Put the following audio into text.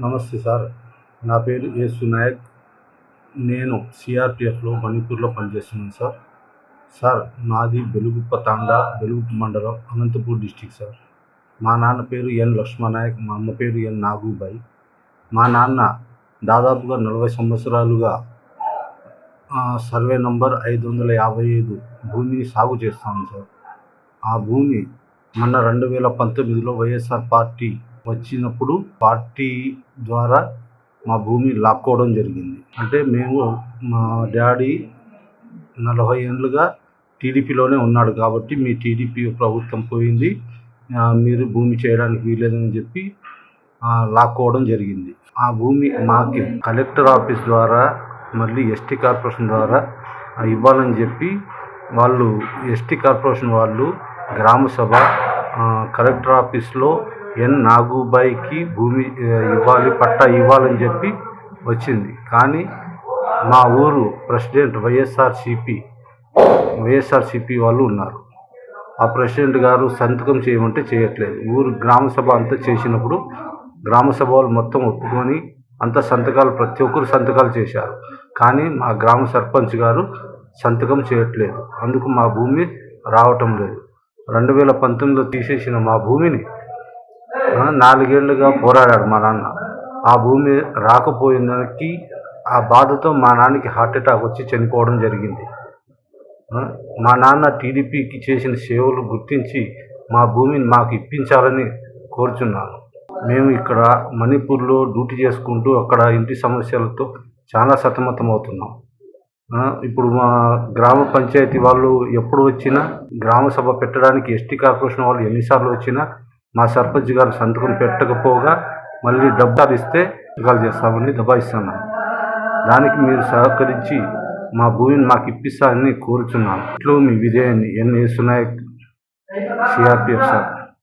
నమస్తే సార్. నా పేరు ఏ సునాయక్ నేను సిఆర్పిఎఫ్లో మణిపూర్లో పనిచేస్తున్నాను సార్. సార్ నాది బెలుగుప్ప తాండా బెలుగుప్ప మండలం అనంతపూర్ డిస్టిక్ సార్. మా నాన్న పేరు ఎన్ లక్ష్మణనాయక్ మా అమ్మ పేరు ఎన్ నాగుబాయి. మా నాన్న దాదాపుగా నలభై సంవత్సరాలుగా సర్వే నంబర్ ఐదు వందల యాభై ఐదు భూమిని సాగు చేస్తాను సార్. ఆ భూమి మొన్న రెండు వేల పంతొమ్మిదిలో వైఎస్ఆర్ పార్టీ వచ్చినప్పుడు పార్టీ ద్వారా మా భూమి లాక్కోవడం జరిగింది. అంటే మేము మా డాడీ నలభై ఏళ్ళుగా టీడీపీలోనే ఉన్నాడు కాబట్టి మీ టీడీపీ ప్రభుత్వం పోయింది. మీరు భూమి చేయడానికి వీలేదని చెప్పి లాక్కోవడం జరిగింది. ఆ భూమి మాకి కలెక్టర్ ఆఫీస్ ద్వారా మళ్ళీ ఎస్టీ కార్పొరేషన్ ద్వారా ఇవ్వాలని చెప్పి వాళ్ళు ఎస్టీ కార్పొరేషన్ వాళ్ళు గ్రామ సభ కలెక్టర్ ఆఫీస్లో ఎన్ నాగుబాయికి భూమి ఇవ్వాలి పట్టా ఇవ్వాలని చెప్పి వచ్చింది. కానీ మా ఊరు ప్రెసిడెంట్ వైఎస్ఆర్సిపి వైఎస్ఆర్సిపి వాళ్ళు ఉన్నారు. ఆ ప్రెసిడెంట్ గారు సంతకం చేయమంటే చేయట్లేదు. ఊరు గ్రామ సభ అంతా చేసినప్పుడు గ్రామ సభ వాళ్ళు మొత్తం ఒప్పుకొని అంత సంతకాలు ప్రతి ఒక్కరు సంతకాలు చేశారు. కానీ మా గ్రామ సర్పంచ్ గారు సంతకం చేయట్లేదు. అందుకు మా భూమి రావటం లేదు. రెండు వేల పంతొమ్మిదిలో తీసేసిన మా భూమిని నాలుగేళ్ళుగా పోరాడాడు మా నాన్న. ఆ భూమి రాకపోయినకి ఆ బాధతో మా నాన్నకి హార్ట్ అటాక్ వచ్చి చనిపోవడం జరిగింది. మా నాన్న టీడీపీకి చేసిన సేవలు గుర్తించి మా భూమిని మాకు ఇప్పించాలని కోరుచున్నాను. మేము ఇక్కడ మణిపూర్లో డ్యూటీ చేసుకుంటూ అక్కడ ఇంటి సమస్యలతో చాలా సతమతం అవుతున్నాం ఇప్పుడు మా గ్రామ పంచాయతీ వాళ్ళు ఎప్పుడు వచ్చినా గ్రామ సభ పెట్టడానికి ఎస్టీ కార్పొరేషన్ వాళ్ళు ఎన్నిసార్లు వచ్చినా మా సర్పంచ్ గారు సంతకం పెట్టకపోగా మళ్ళీ డబ్బాలు ఇస్తే సంతకాలు చేస్తామని దబాయిస్తున్నాం. దానికి మీరు సహకరించి మా భూమిని మాకు ఇప్పిస్తారని కోరుచున్నాను ఇట్లు మీ విజయాన్ని ఎన్ సునాయక్ సిఆర్పిఎఫ్ సార్.